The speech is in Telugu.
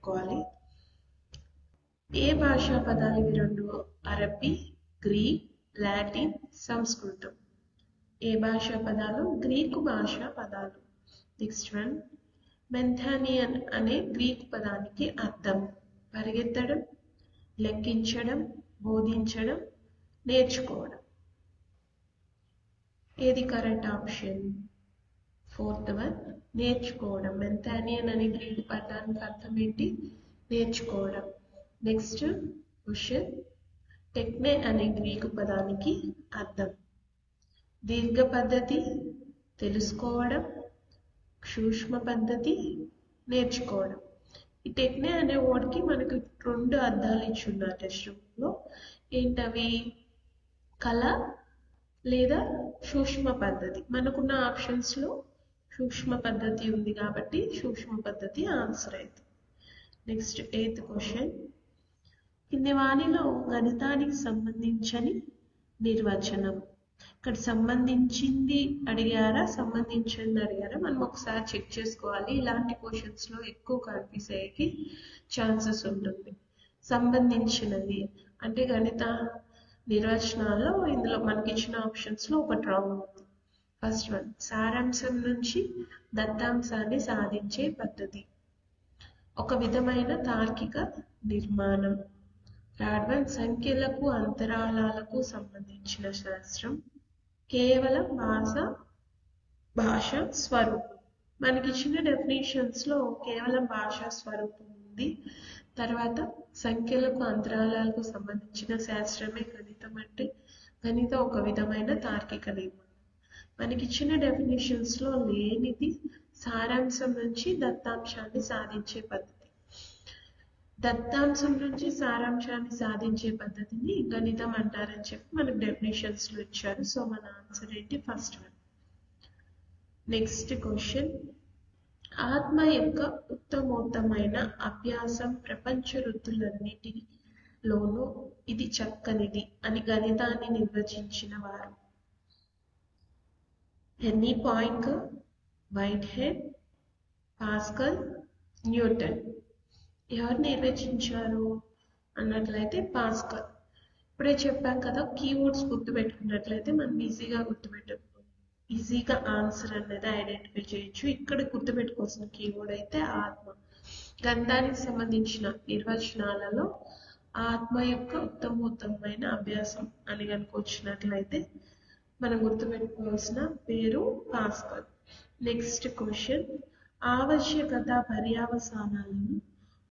పెట్టుకోవాలి ఏ భాషా పదాలు ఇవి రెండు అరబ్బీ గ్రీక్ లాటిన్ సంస్కృతం. ఏ భాషా పదాలు? గ్రీకు భాషా పదాలు. Next one. మెంథానియన్ అనే గ్రీకు పదానికి అర్థం. పరిగెత్తడం లెక్కించడం బోధించడం నేర్చుకోవడం. ఏది కరెక్ట్ ఆప్షన్? ఫోర్త్ వన్ నేర్చుకోవడం. మెంథానియన్ అనే గ్రీకు పదానికి అర్థం ఏంటి? నేర్చుకోవడం. నెక్స్ట్ క్వశ్చన్ టెక్నే అనే గ్రీకు పదానికి అర్థం. దీర్ఘ పద్ధతి తెలుసుకోవడం. సూక్ష్మ పద్ధతి నేర్చుకోవడం. ఈ టెక్నే అనే వర్డ్కి మనకు రెండు అర్థాలు ఇచ్చున్నారు టెక్స్ట్ బుక్లో ఏంటవి? కళ లేదా సూక్ష్మ పద్ధతి. మనకున్న ఆప్షన్స్లో సూక్ష్మ పద్ధతి ఉంది కాబట్టి సూక్ష్మ పద్ధతి ఆన్సర్ అవుతుంది నెక్స్ట్ ఎయిత్ క్వశ్చన్ కింది వాణిలో గణితానికి సంబంధించని నిర్వచనం. ఇక్కడ సంబంధించింది అడిగారా సంబంధించింది అడిగారా మనం ఒకసారి చెక్ చేసుకోవాలి. ఇలాంటి క్వశ్చన్స్లో ఎక్కువ కన్ఫ్యూజ్ అయ్యేకి ఛాన్సెస్ ఉంటుంది. సంబంధించినది. అంటే గణిత నిర్వచనాల్లో ఇందులో మనకి ఇచ్చిన ఆప్షన్స్లో ఒకటి రాంగ్ ఉంది. ఫస్ట్ వన్ సారాంశం నుంచి దత్తాంశాన్ని సాధించే పద్ధతి. ఒక విధమైన తార్కిక నిర్మాణం. థర్డ్ వన్ సంఖ్యలకు అంతరాళాలకు సంబంధించిన శాస్త్రం కేవలం భాష భాష స్వరూపం. మనకిచ్చిన డెఫినేషన్స్లో కేవలం భాషా స్వరూపం ఉంది. తర్వాత సంఖ్యలకు అంతరాళాలకు సంబంధించిన శాస్త్రమే గణితం అంటే గణితం ఒక విధమైన తార్కిక నిర్మాణం. మనకిచ్చిన డెఫినేషన్స్లో లేనిది సారాంశం నుంచి దత్తాంశాన్ని సాధించే పద్ధతి. దత్తాంశం నుంచి సారాంశాన్ని సాధించే పద్ధతిని గణితం అంటారని చెప్పి మనకు డెఫినేషన్స్లో ఇచ్చారు. సో మన ఆన్సర్ ఏంటి? ఫస్ట్ వన్ నెక్స్ట్ క్వశ్చన్ ఆత్మ యొక్క ఉత్తమోత్తమైన అభ్యాసం ప్రపంచ వృత్తులన్నిటిలోనూ ఇది చక్కనిది అని గణితాన్ని నిర్వచించిన వారు. Henri Poincare Whitehead Pascal Newton ఎవరు నిర్వచించారు అన్నట్లయితే పాస్కల్ ఇప్పుడే చెప్పాం కదా కీవర్డ్స్ గుర్తుపెట్టుకున్నట్లయితే మనం ఈజీగా గుర్తుపెట్టు ఈజీగా ఆన్సర్ అనేది ఐడెంటిఫై చేయొచ్చు. ఇక్కడ గుర్తుపెట్టుకోవాల్సిన కీవర్డ్ అయితే ఆత్మ. గంధానికి సంబంధించిన నిర్వచనాలలో ఆత్మ యొక్క ఉత్తమోత్తమైన అభ్యాసం అని కనుక వచ్చినట్లయితే మనం గుర్తుపెట్టుకోవాల్సిన పేరు పాస్కల్ నెక్స్ట్ క్వశ్చన్ ఆవశ్యకత పర్యావసానాలను